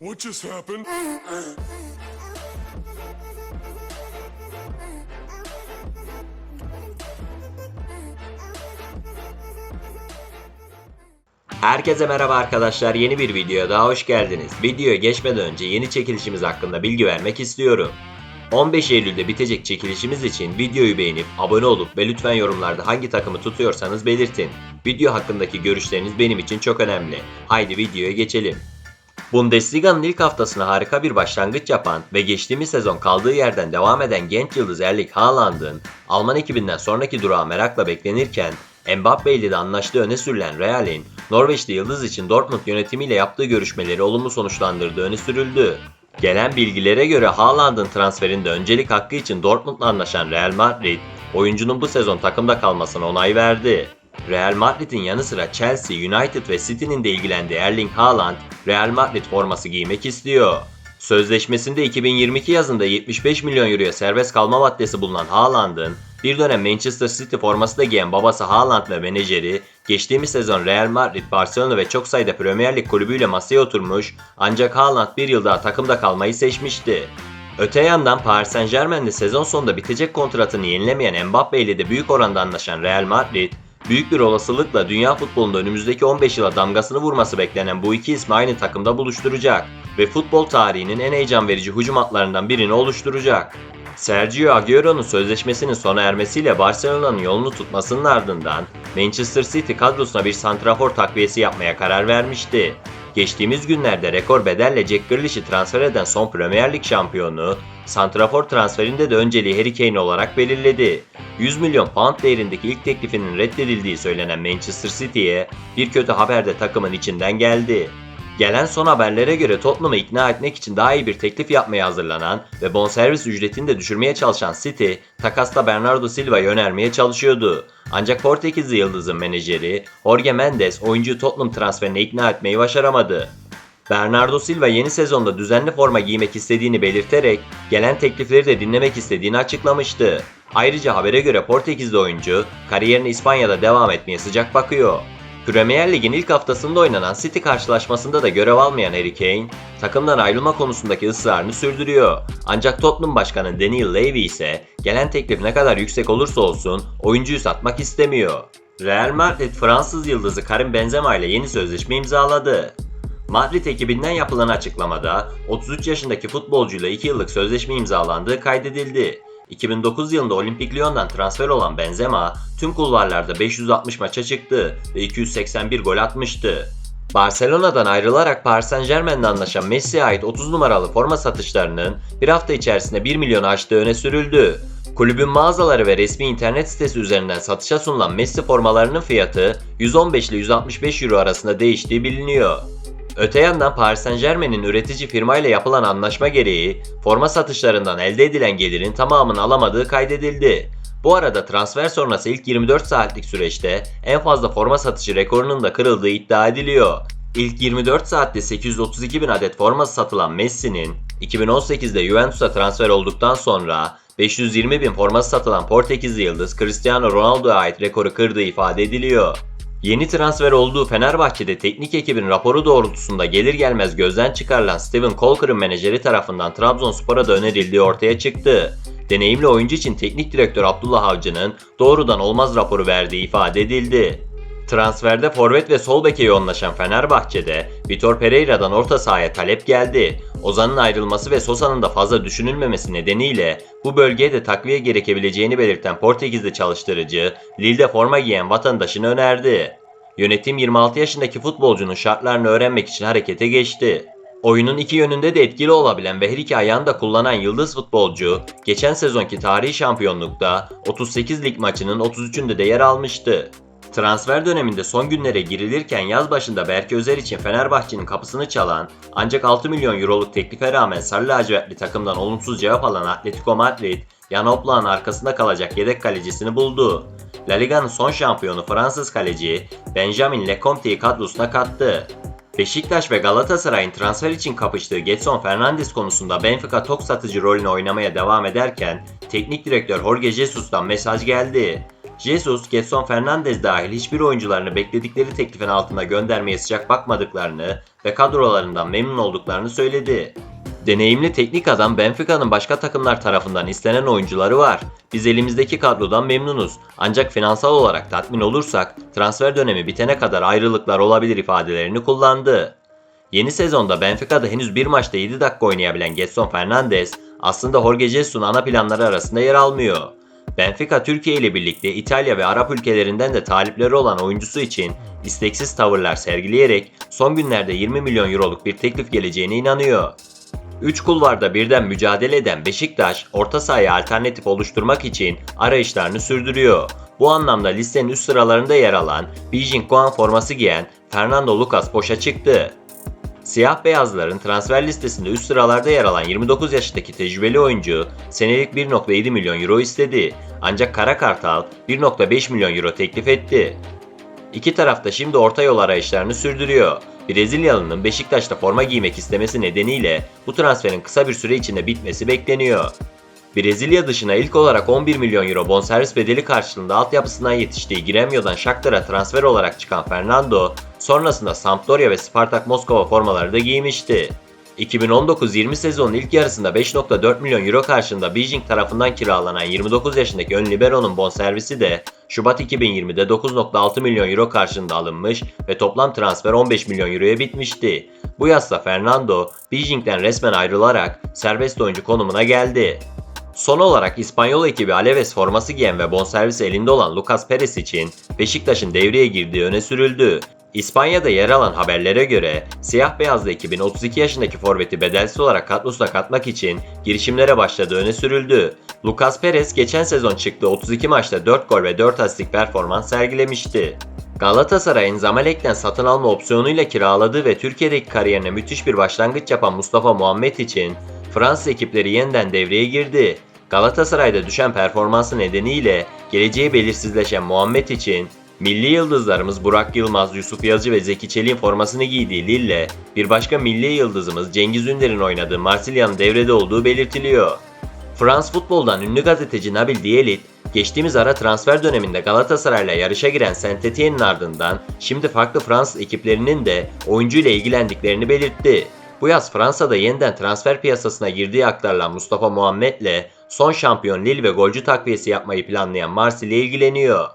What just happened? Herkese merhaba arkadaşlar yeni bir videoya daha hoş geldiniz. Videoya geçmeden önce yeni çekilişimiz hakkında bilgi vermek istiyorum. 15 Eylül'de bitecek çekilişimiz için videoyu beğenip abone olup ve lütfen yorumlarda hangi takımı tutuyorsanız belirtin. Video hakkındaki görüşleriniz benim için çok önemli. Haydi videoya geçelim. Bundesliga'nın ilk haftasına harika bir başlangıç yapan ve geçtiğimiz sezon kaldığı yerden devam eden genç yıldız Erling Haaland'ın Alman ekibinden sonraki durağı merakla beklenirken Mbappe ile de anlaştığı öne sürülen Real'in Norveçli yıldız için Dortmund yönetimiyle yaptığı görüşmeleri olumlu sonuçlandırdığı öne sürüldü. Gelen bilgilere göre Haaland'ın transferinde öncelik hakkı için Dortmund'la anlaşan Real Madrid, oyuncunun bu sezon takımda kalmasına onay verdi. Real Madrid'in yanı sıra Chelsea, United ve City'nin de ilgilendiği Erling Haaland, Real Madrid forması giymek istiyor. Sözleşmesinde 2022 yazında 75 milyon euroya serbest kalma maddesi bulunan Haaland'ın bir dönem Manchester City forması da giyen babası Haaland ve menajeri geçtiğimiz sezon Real Madrid, Barcelona ve çok sayıda Premier Lig kulübüyle masaya oturmuş ancak Haaland bir yıl daha takımda kalmayı seçmişti. Öte yandan Paris Saint Germain'de sezon sonunda bitecek kontratını yenilemeyen Mbappe ile de büyük oranda anlaşan Real Madrid, büyük bir olasılıkla dünya futbolunda önümüzdeki 15 yıla damgasını vurması beklenen bu iki ismi aynı takımda buluşturacak ve futbol tarihinin en heyecan verici hücum hatlarından birini oluşturacak. Sergio Agüero'nun sözleşmesinin sona ermesiyle Barcelona'nın yolunu tutmasının ardından Manchester City kadrosuna bir santrafor takviyesi yapmaya karar vermişti. Geçtiğimiz günlerde rekor bedelle Jack Grealish'i transfer eden son Premier Lig şampiyonu, santrafor transferinde de önceliği Harry Kane olarak belirledi. 100 milyon pound değerindeki ilk teklifinin reddedildiği söylenen Manchester City'ye bir kötü haber de takımın içinden geldi. Gelen son haberlere göre Tottenham'ı ikna etmek için daha iyi bir teklif yapmaya hazırlanan ve bonservis ücretini de düşürmeye çalışan City, takasta Bernardo Silva'yı önermeye çalışıyordu. Ancak Portekizli yıldızın menajeri Jorge Mendes oyuncuyu Tottenham transferine ikna etmeyi başaramadı. Bernardo Silva yeni sezonda düzenli forma giymek istediğini belirterek gelen teklifleri de dinlemek istediğini açıklamıştı. Ayrıca habere göre Portekizli oyuncu kariyerine İspanya'da devam etmeye sıcak bakıyor. Premier Lig'in ilk haftasında oynanan City karşılaşmasında da görev almayan Harry Kane, takımdan ayrılma konusundaki ısrarını sürdürüyor. Ancak Tottenham Başkanı Daniel Levy ise gelen teklif ne kadar yüksek olursa olsun oyuncuyu satmak istemiyor. Real Madrid Fransız yıldızı Karim Benzema ile yeni sözleşme imzaladı. Madrid ekibinden yapılan açıklamada 33 yaşındaki futbolcuyla 2 yıllık sözleşme imzalandığı kaydedildi. 2009 yılında Olimpik Lyon'dan transfer olan Benzema tüm kulvarlarda 560 maça çıktı ve 281 gol atmıştı. Barcelona'dan ayrılarak Paris Saint Germain'le anlaşan Messi'ye ait 30 numaralı forma satışlarının bir hafta içerisinde 1 milyon aştığı öne sürüldü. Kulübün mağazaları ve resmi internet sitesi üzerinden satışa sunulan Messi formalarının fiyatı 115 ile 165 euro arasında değiştiği biliniyor. Öte yandan Paris Saint Germain'in üretici firmayla yapılan anlaşma gereği forma satışlarından elde edilen gelirin tamamını alamadığı kaydedildi. Bu arada transfer sonrası ilk 24 saatlik süreçte en fazla forma satışı rekorunun da kırıldığı iddia ediliyor. İlk 24 saatte 832 bin adet forması satılan Messi'nin 2018'de Juventus'a transfer olduktan sonra 520 bin forması satılan Portekizli yıldız Cristiano Ronaldo'ya ait rekoru kırdığı ifade ediliyor. Yeni transfer olduğu Fenerbahçe'de teknik ekibin raporu doğrultusunda gelir gelmez gözden çıkarılan Steven Colker'ın menajeri tarafından Trabzonspor'a da önerildiği ortaya çıktı. Deneyimli oyuncu için teknik direktör Abdullah Avcı'nın doğrudan olmaz raporu verdiği ifade edildi. Transferde forvet ve sol beke yoğunlaşan Fenerbahçe'de Vitor Pereira'dan orta sahaya talep geldi. Ozan'ın ayrılması ve Sosa'nın da fazla düşünülmemesi nedeniyle bu bölgeye de takviye gerekebileceğini belirten Portekizli çalıştırıcı Lille'de forma giyen vatandaşını önerdi. Yönetim 26 yaşındaki futbolcunun şartlarını öğrenmek için harekete geçti. Oyunun iki yönünde de etkili olabilen ve her iki ayağını da kullanan yıldız futbolcu, geçen sezonki tarihi şampiyonlukta 38 lig maçının 33'ünde de yer almıştı. Transfer döneminde son günlere girilirken yaz başında Berke Özer için Fenerbahçe'nin kapısını çalan ancak 6 milyon euroluk teklife rağmen Sarı lacivertli takımdan olumsuz cevap alan Atletico Madrid, Jan Oblak'ın arkasında kalacak yedek kalecisini buldu. La Liga'nın son şampiyonu Fransız kaleci Benjamin Lecomte'yi kadrosuna kattı. Beşiktaş ve Galatasaray'ın transfer için kapıştığı Getson Fernandes konusunda Benfica tok satıcı rolünü oynamaya devam ederken teknik direktör Jorge Jesus'tan mesaj geldi. Jesus, Getson Fernandez dahil hiçbir oyuncularını bekledikleri teklifin altında göndermeye sıcak bakmadıklarını ve kadrolarından memnun olduklarını söyledi. Deneyimli teknik adam Benfica'nın başka takımlar tarafından istenen oyuncuları var. Biz elimizdeki kadrodan memnunuz. Ancak finansal olarak tatmin olursak transfer dönemi bitene kadar ayrılıklar olabilir ifadelerini kullandı. Yeni sezonda Benfica'da henüz bir maçta 7 dakika oynayabilen Getson Fernandes aslında Jorge Jesus'un ana planları arasında yer almıyor. Benfica Türkiye ile birlikte İtalya ve Arap ülkelerinden de talipleri olan oyuncusu için isteksiz tavırlar sergileyerek son günlerde 20 milyon euroluk bir teklif geleceğine inanıyor. 3 kulvarda birden mücadele eden Beşiktaş, orta sahaya alternatif oluşturmak için arayışlarını sürdürüyor. Bu anlamda listenin üst sıralarında yer alan Beijing Guan forması giyen Fernando Lucas boşa çıktı. Siyah beyazların transfer listesinde üst sıralarda yer alan 29 yaşındaki tecrübeli oyuncu senelik 1.7 milyon euro istedi. Ancak Kara Kartal 1.5 milyon euro teklif etti. İki taraf da şimdi orta yol arayışlarını sürdürüyor. Brezilyalı'nın Beşiktaş'ta forma giymek istemesi nedeniyle bu transferin kısa bir süre içinde bitmesi bekleniyor. Brezilya dışına ilk olarak 11 milyon euro bonservis bedeli karşılığında altyapısından yetiştiği Gremio'dan Shakhtar'a transfer olarak çıkan Fernando, sonrasında Sampdoria ve Spartak Moskova formaları da giymişti. 2019-20 sezonun ilk yarısında 5.4 milyon euro karşılığında Beijing tarafından kiralanan 29 yaşındaki ön libero'nun bonservisi de Şubat 2020'de 9.6 milyon euro karşılığında alınmış ve toplam transfer 15 milyon euroya bitmişti. Bu yazda Fernando, Beijing'den resmen ayrılarak serbest oyuncu konumuna geldi. Son olarak İspanyol ekibi Alaves forması giyen ve bonservis elinde olan Lucas Perez için Beşiktaş'ın devreye girdiği öne sürüldü. İspanya'da yer alan haberlere göre siyah beyazlı ekibin 32 yaşındaki forveti bedelsiz olarak kadrosuna katmak için girişimlere başladığı öne sürüldü. Lucas Perez geçen sezon çıktığı 32 maçta 4 gol ve 4 asistlik performans sergilemişti. Galatasaray'ın Zamalek'ten satın alma opsiyonuyla kiraladığı ve Türkiye'deki kariyerine müthiş bir başlangıç yapan Mustafa Muhammed için Fransız ekipleri yeniden devreye girdi. Galatasaray'da düşen performansı nedeniyle geleceği belirsizleşen Muhammed için milli yıldızlarımız Burak Yılmaz, Yusuf Yazıcı ve Zeki Çelik'in formasını giydiği Lille, bir başka milli yıldızımız Cengiz Ünder'in oynadığı Marsilya'nın devrede olduğu belirtiliyor. Frans futboldan ünlü gazeteci Nabil Dielit, geçtiğimiz ara transfer döneminde Galatasaray'la yarışa giren Saint-Étienne'in ardından şimdi farklı Fransız ekiplerinin de oyuncuyla ilgilendiklerini belirtti. Bu yaz Fransa'da yeniden transfer piyasasına girdiği aktarılan Mustafa Muhammed'le son şampiyon Lille ve golcü takviyesi yapmayı planlayan Marsilya ilgileniyor.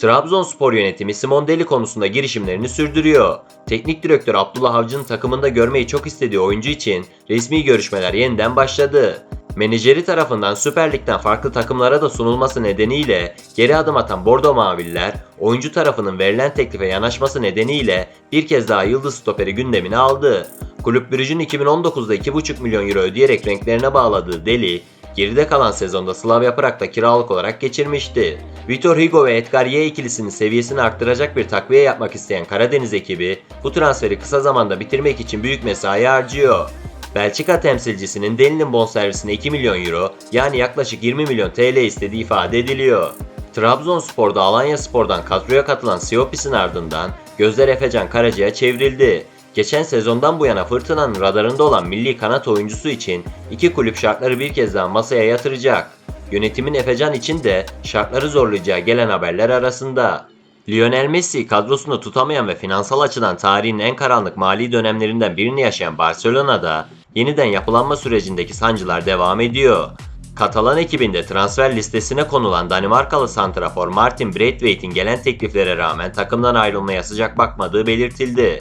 Trabzonspor yönetimi Simon Deli konusunda girişimlerini sürdürüyor. Teknik direktör Abdullah Avcı'nın takımında görmeyi çok istediği oyuncu için resmi görüşmeler yeniden başladı. Menajeri tarafından Süper Lig'den farklı takımlara da sunulması nedeniyle geri adım atan Bordo Maviller, oyuncu tarafının verilen teklife yanaşması nedeniyle bir kez daha Yıldız Stoperi gündemine aldı. Kulüp Brüj'ün 2019'da 2,5 milyon euro ödeyerek renklerine bağladığı Deli, geride kalan sezonda Slavia Prag'da kiralık olarak geçirmişti. Vitor Hugo ve Edgar Ye ikilisinin seviyesini arttıracak bir takviye yapmak isteyen Karadeniz ekibi bu transferi kısa zamanda bitirmek için büyük mesai harcıyor. Belçika temsilcisinin Deli'nin bonservisine 2 milyon euro yani yaklaşık 20 milyon TL istediği ifade ediliyor. Trabzonspor'da Alanya Spor'dan kadroya katılan Siopis'in ardından gözler Efecan Karaca'ya çevrildi. Geçen sezondan bu yana Fırtına'nın radarında olan milli kanat oyuncusu için iki kulüp şartları bir kez daha masaya yatıracak. Yönetimin Efecan için de şartları zorlayacağı gelen haberler arasında. Lionel Messi kadrosunu tutamayan ve finansal açıdan tarihin en karanlık mali dönemlerinden birini yaşayan Barcelona'da yeniden yapılanma sürecindeki sancılar devam ediyor. Katalan ekibinde transfer listesine konulan Danimarkalı santrafor Martin Braithwaite'in gelen tekliflere rağmen takımdan ayrılmaya sıcak bakmadığı belirtildi.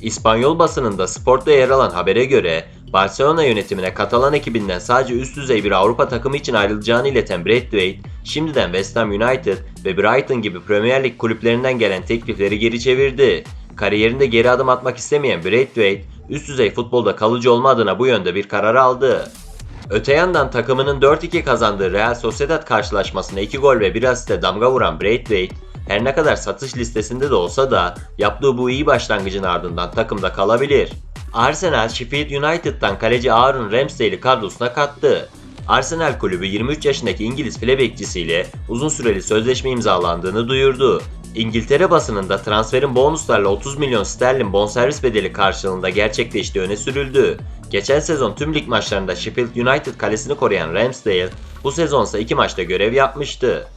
İspanyol basınında Sport'ta yer alan habere göre Barcelona yönetimine Katalan ekibinden sadece üst düzey bir Avrupa takımı için ayrılacağını ileten Braithwaite, şimdiden West Ham United ve Brighton gibi Premier Lig kulüplerinden gelen teklifleri geri çevirdi. Kariyerinde geri adım atmak istemeyen Braithwaite, üst düzey futbolda kalıcı olma adına bu yönde bir karar aldı. Öte yandan takımının 4-2 kazandığı Real Sociedad karşılaşmasında 2 gol ve 1 asiste damga vuran Braithwaite, her ne kadar satış listesinde de olsa da yaptığı bu iyi başlangıcın ardından takımda kalabilir. Arsenal, Sheffield United'dan kaleci Aaron Ramsdale'i kadrosuna kattı. Arsenal kulübü 23 yaşındaki İngiliz file bekçisiyle uzun süreli sözleşme imzalandığını duyurdu. İngiltere basınında transferin bonuslarla 30 milyon sterlin bonservis bedeli karşılığında gerçekleştiği öne sürüldü. Geçen sezon tüm lig maçlarında Sheffield United kalesini koruyan Ramsdale bu sezonsa iki maçta görev yapmıştı.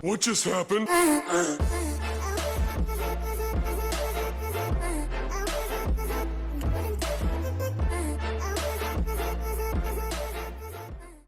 What just happened?